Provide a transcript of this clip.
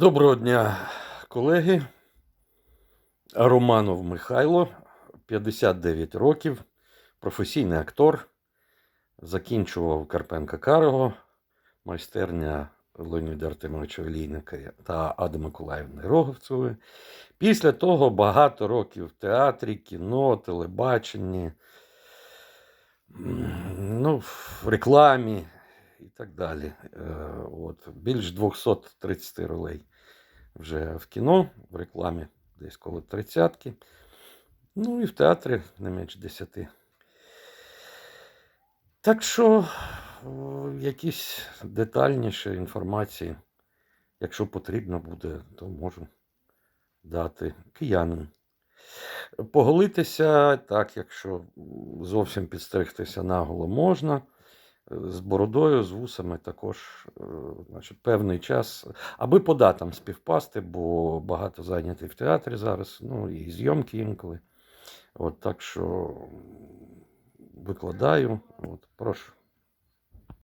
Доброго дня, колеги. Романов Михайло, 59 років, професійний актор. Закінчував Карпенка Карого, майстерня Леоніда Артемовича Олійника та Ади Миколаївни Роговцевої. Після того багато років в театрі, кіно, телебаченні, ну, в рекламі і так далі. От, більш 230 ролей вже в кіно, в рекламі десь коло тридцятки. Ну і в театрі не менш 10. Так що якісь детальніші інформації, якщо потрібно буде, то можу дати киянин. Поголитися, так, якщо зовсім підстригтися наголо можна. З бородою, з вусами також е, значить, певний час, аби по датам співпасти, бо багато зайнятий в театрі зараз, ну і зйомки інколи. От так що викладаю. От, прошу.